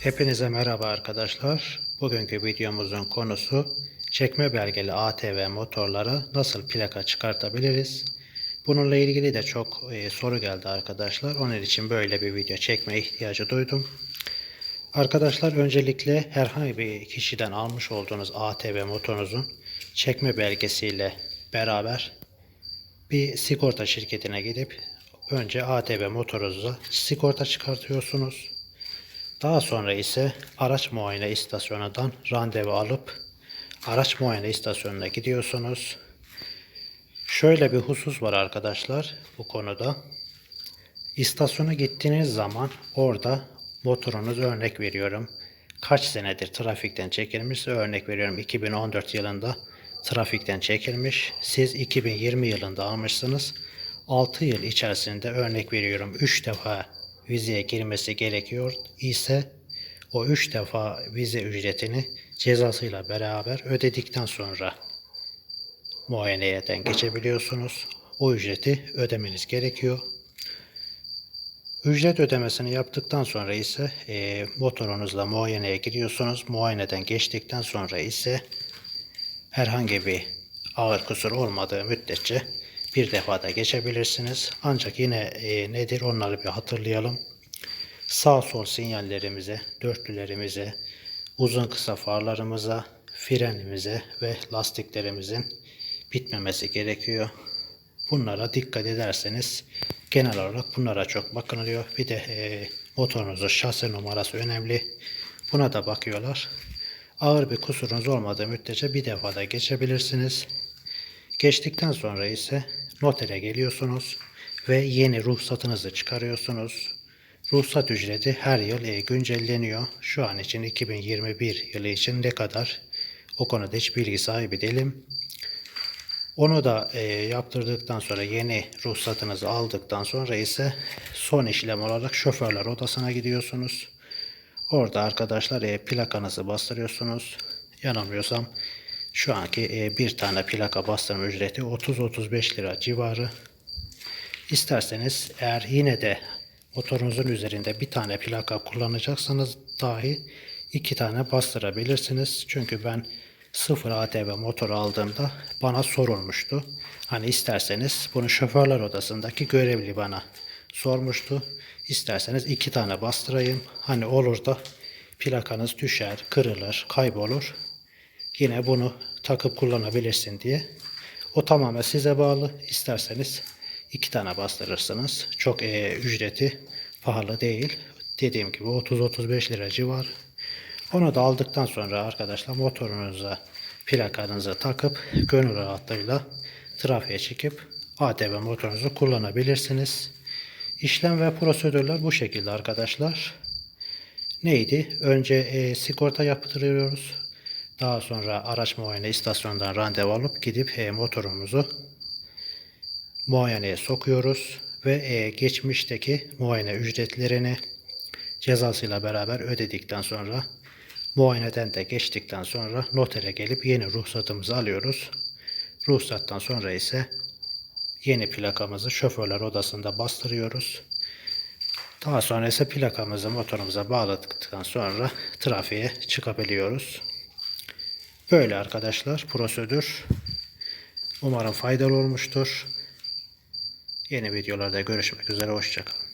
Hepinize merhaba arkadaşlar. Bugünkü videomuzun konusu çekme belgeli ATV motorlara nasıl plaka çıkartabiliriz? Bununla ilgili de çok e, soru geldi arkadaşlar. Onun için böyle bir video çekme ihtiyacı duydum. Arkadaşlar öncelikle herhangi bir kişiden almış olduğunuz ATV motorunuzun çekme belgesiyle beraber bir sigorta şirketine gidip önce ATV motorunuza sigorta çıkartıyorsunuz. Daha sonra ise araç muayene istasyonundan randevu alıp araç muayene istasyonuna gidiyorsunuz. Şöyle bir husus var arkadaşlar bu konuda. İstasyona gittiğiniz zaman orada motorunuz örnek veriyorum. Kaç senedir trafikten çekilmişse örnek veriyorum 2014 yılında trafikten çekilmiş. Siz 2020 yılında almışsınız. 6 yıl içerisinde örnek veriyorum 3 defa vizeye girmesi gerekiyor ise o 3 defa vize ücretini cezasıyla beraber ödedikten sonra muayeneyeden geçebiliyorsunuz. O ücreti ödemeniz gerekiyor. Ücret ödemesini yaptıktan sonra ise e, motorunuzla muayeneye giriyorsunuz. Muayeneden geçtikten sonra ise herhangi bir ağır kusur olmadığı müddetçe bir defada geçebilirsiniz. Ancak yine e, nedir onları bir hatırlayalım. Sağ sol sinyallerimize, dörtlülerimize, uzun kısa farlarımıza, frenimize ve lastiklerimizin bitmemesi gerekiyor. Bunlara dikkat ederseniz genel olarak bunlara çok bakılıyor. Bir de e, motorunuzun şase numarası önemli. Buna da bakıyorlar. Ağır bir kusurunuz olmadığı müddetçe bir defada geçebilirsiniz. Geçtikten sonra ise notere geliyorsunuz ve yeni ruhsatınızı çıkarıyorsunuz. Ruhsat ücreti her yıl e, güncelleniyor. Şu an için 2021 yılı için ne kadar o konuda hiç bilgi sahibi değilim. Onu da e, yaptırdıktan sonra yeni ruhsatınızı aldıktan sonra ise son işlem olarak şoförler odasına gidiyorsunuz. Orada arkadaşlar e, plakanızı bastırıyorsunuz. Yanılmıyorsam şu anki e, bir tane plaka bastırma ücreti 30-35 lira civarı. İsterseniz eğer yine de motorunuzun üzerinde bir tane plaka kullanacaksanız dahi iki tane bastırabilirsiniz. Çünkü ben sıfır ATV motor aldığımda bana sorulmuştu. Hani isterseniz bunu şoförler odasındaki görevli bana sormuştu. İsterseniz iki tane bastırayım. Hani olur da plakanız düşer, kırılır, kaybolur. Yine bunu takıp kullanabilirsin diye. O tamamen size bağlı. İsterseniz iki tane bastırırsınız. Çok e, ücreti pahalı değil. Dediğim gibi 30-35 lira civar. Onu da aldıktan sonra arkadaşlar motorunuza plakanızı takıp gönül rahatlığıyla trafiğe çıkıp ATV motorunuzu kullanabilirsiniz. İşlem ve prosedürler bu şekilde arkadaşlar. Neydi? Önce e, sigorta yaptırıyoruz. Daha sonra araç muayene istasyonundan randevu alıp gidip e, motorumuzu muayeneye sokuyoruz ve e, geçmişteki muayene ücretlerini cezasıyla beraber ödedikten sonra muayeneden de geçtikten sonra notere gelip yeni ruhsatımızı alıyoruz. Ruhsattan sonra ise yeni plakamızı şoförler odasında bastırıyoruz. Daha sonra ise plakamızı motorumuza bağladıktan sonra trafiğe çıkabiliyoruz. Böyle arkadaşlar prosedür. Umarım faydalı olmuştur. Yeni videolarda görüşmek üzere. Hoşçakalın.